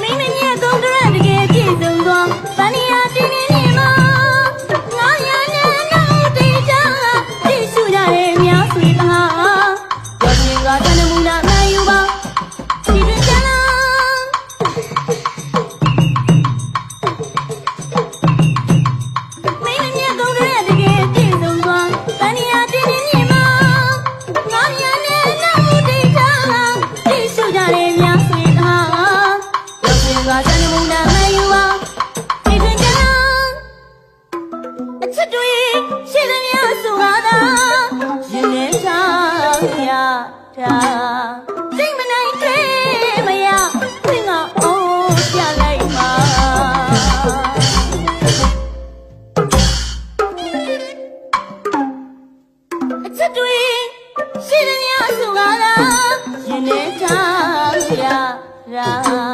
မိမမြတ်ကုန်းတရတကယ်ပြည့်စုံသောဗန္ဒီယာတင်းနေနေမှာငါ ဆိုတာရင်ထဲချောင်းရတာစိတ်မနိုင်သေးမရသင်ကအိုးပြလိုက်မှာအချက်တွေရှင်ရဆိုတာရင်ထဲချောင်းရတာ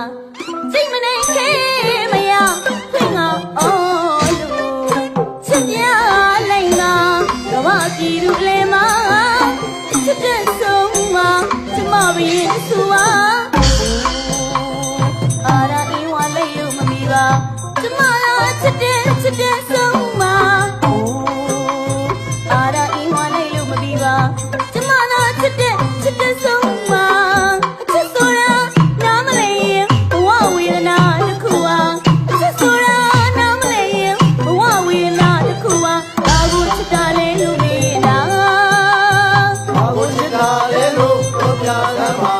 လို့မမီပါကျမတော့ချစ်တဲ့ချစ်တဲ့ဆုံးမအာရအင်းဝလေးလို့မမီပါကျမတော့ချစ်တဲ့ချစ်တဲ့ဆုံးမအချစ်ဆိုတာနားမလဲရင်ဘဝဝေဒနာတစ်ခုပါအချစ်ဆိုတာနားမလဲရင်ဘဝဝေဒနာတစ်ခုပါဘာကိုချစ်တာလဲလို့မေးတာဘာကိုချစ်တာလဲလို့ပြောပြသမှာ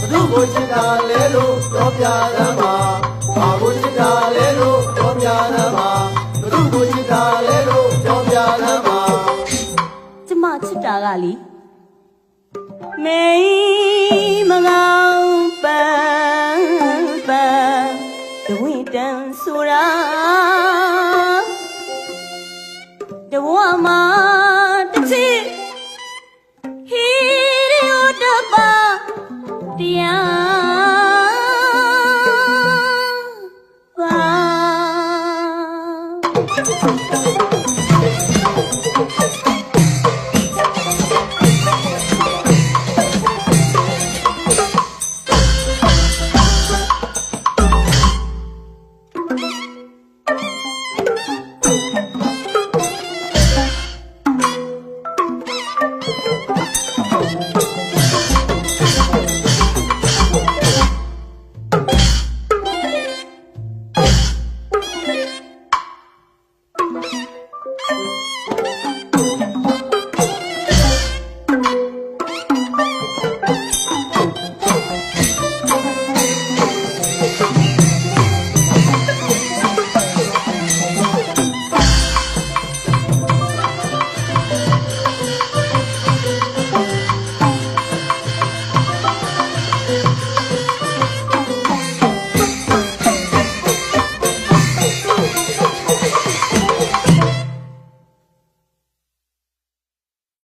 ဘသူကိုချစ်တာလဲလို့ပြောပြသမှာဘာကိုချ တာကလီမိမကောင်ပန်းပန်းတဝိတန်ဆိုရာတဝမှာတချစ်ဟီရီယိုတပါတရားပါ